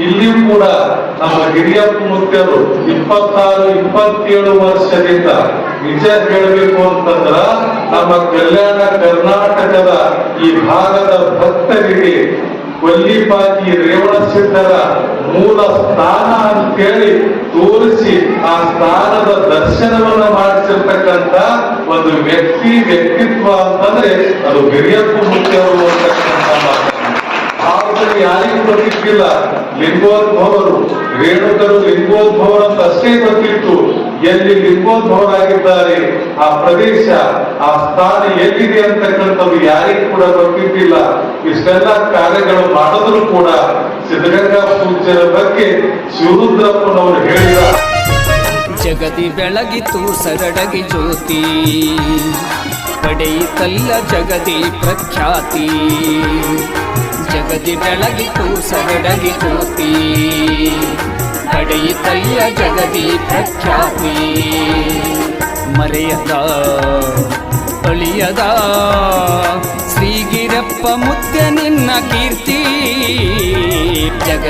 ಇಲ್ಲಿಯೂ ಕೂಡ ನಮ್ಮ ಹಿರಿಯ ಮುಖ್ಯರು ಇಪ್ಪತ್ತಾರು, ಇಪ್ಪತ್ತೇಳು ವರ್ಷದಿಂದ ನಿಜ ಹೇಳಬೇಕು ಅಂತಂದ್ರ ನಮ್ಮ ಕಲ್ಯಾಣ ಕರ್ನಾಟಕದ ಈ ಭಾಗದ ಭಕ್ತರಿಗೆ ಕೊಲ್ಲಿಪಾಕಿ ರೇವಣ ಸಿದ್ಧರ ಮೂಲ ಸ್ಥಾನ ಅಂತೇಳಿ ತೋರಿಸಿ ಆ ಸ್ಥಾನದ ದರ್ಶನವನ್ನ ಮಾಡಿಸಿರ್ತಕ್ಕಂತ ಒಂದು ವ್ಯಕ್ತಿ ವ್ಯಕ್ತಿತ್ವ ಅಂತಂದ್ರೆ ಅದು ಹಿರಿಯಪ್ಪ ಯಾರಿಗೂ ಗೊತ್ತಿದ್ದಿಲ್ಲ ಲಿಂಗೋದ್ಭವರು, ರೇಣುಕರು ಲಿಂಗೋದ್ಭವರು ಅಂತ ಅಷ್ಟೇ ಗೊತ್ತಿತ್ತು ಎಲ್ಲಿ ಲಿಂಗೋದ್ಭವರಾಗಿದ್ದಾರೆ? ಆ ಪ್ರದೇಶ, ಆ ಸ್ಥಾನ ಎಲ್ಲಿದೆ ಅಂತಕ್ಕಂಥದ್ದು ಯಾರಿಗೂ ಕೂಡ ಗೊತ್ತಿದ್ದಿಲ್ಲ. ಇಷ್ಟೆಲ್ಲ ಕಾರ್ಯಗಳು ಮಾಡಿದ್ರು ಕೂಡ ಸಿದ್ಧಗಂಗಾ ಪೂಜ್ಯರ ಬಗ್ಗೆ ಶಿವರುದ್ರಪ್ಪನವರು ಹೇಳಿದ. ಜಗದಿ ಬೆಳಗಿತು ಸರಡಗಿ ಜ್ಯೋತಿ. ಪಡೆಯಿತಲ್ಲ ಜಗದಿ ಪ್ರಖ್ಯಾತಿ. ಜಗದಿ ಬೆಳಗಿತು ಸರಡಗಿ ಜ್ಯೋತಿ ತಯ್ಯ ಜಗದಿ ಪ್ರಖ್ಯಾತಿ. ಮರೆಯದ ಅಳಿಯದ ಶ್ರೀಗಿರಪ್ಪ ಮುತ್ತೆ ನಿನ್ನ ಕೀರ್ತಿ. ಜಗ